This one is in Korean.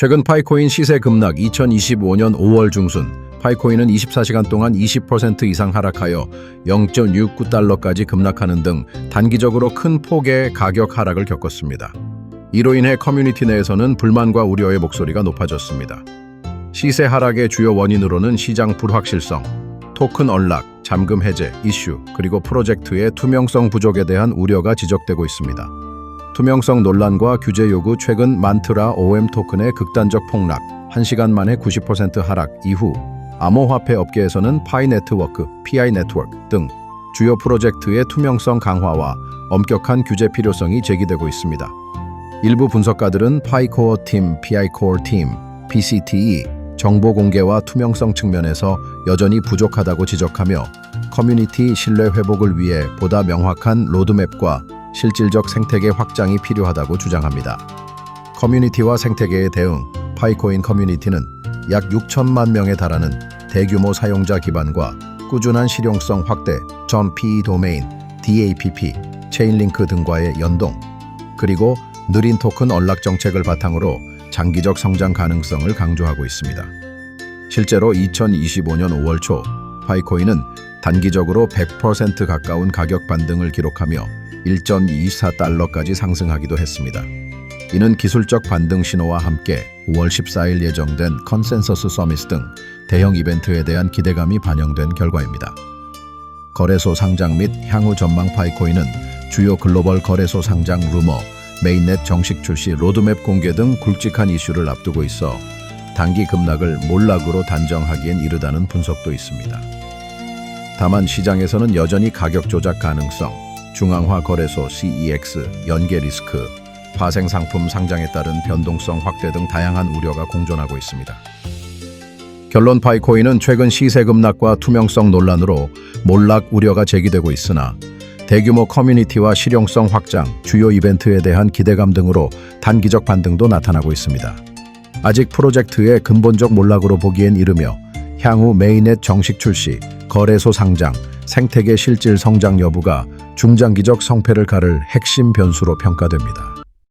최근 파이코인 시세 급락 2025년 5월 중순 파이코인은 24시간 동안 20% 이상 하락하여 0.69달러까지 급락하는 등 단기적으로 큰 폭의 가격 하락을 겪었습니다. 이로 인해 커뮤니티 내에서는 불만과 우려의 목소리가 높아졌습니다. 시세 하락의 주요 원인으로는 시장 불확실성, 토큰 언락, 잠금 해제, 이슈, 그리고 프로젝트의 투명성 부족에 대한 우려가 지적되고 있습니다. 투명성 논란과 규제 요구 최근 만트라 OM 토큰의 극단적 폭락, 1시간 만에 90% 하락 이후 암호화폐 업계에서는 파이 네트워크, PI 네트워크 등 주요 프로젝트의 투명성 강화와 엄격한 규제 필요성이 제기되고 있습니다. 일부 분석가들은 파이코어 팀, PI코어 팀, PCTE 정보 공개와 투명성 측면에서 여전히 부족하다고 지적하며 커뮤니티 신뢰 회복을 위해 보다 명확한 로드맵과 실질적 생태계 확장이 필요하다고 주장합니다. 커뮤니티와 생태계의 대응, 파이코인 커뮤니티는 약 6천만 명에 달하는 대규모 사용자 기반과 꾸준한 실용성 확대, 전 PE 도메인, DAPP, 체인링크 등과의 연동, 그리고 느린 토큰 언락 정책을 바탕으로 장기적 성장 가능성을 강조하고 있습니다. 실제로 2025년 5월 초 파이코인은 단기적으로 100% 가까운 가격 반등을 기록하며 1.24달러까지 상승하기도 했습니다. 이는 기술적 반등 신호와 함께 5월 14일 예정된 컨센서스 서미스 등 대형 이벤트에 대한 기대감이 반영된 결과입니다. 거래소 상장 및 향후 전망 파이코인은 주요 글로벌 거래소 상장 루머, 메인넷 정식 출시 로드맵 공개 등 굵직한 이슈를 앞두고 있어 단기 급락을 몰락으로 단정하기엔 이르다는 분석도 있습니다. 다만 시장에서는 여전히 가격 조작 가능성, 중앙화 거래소 CEX, 연계 리스크, 파생 상품 상장에 따른 변동성 확대 등 다양한 우려가 공존하고 있습니다. 결론 파이코인은 최근 시세 급락과 투명성 논란으로 몰락 우려가 제기되고 있으나 대규모 커뮤니티와 실용성 확장, 주요 이벤트에 대한 기대감 등으로 단기적 반등도 나타나고 있습니다. 아직 프로젝트의 근본적 몰락으로 보기엔 이르며 향후 메인넷 정식 출시, 거래소 상장, 생태계 실질 성장 여부가 중장기적 성패를 가를 핵심 변수로 평가됩니다.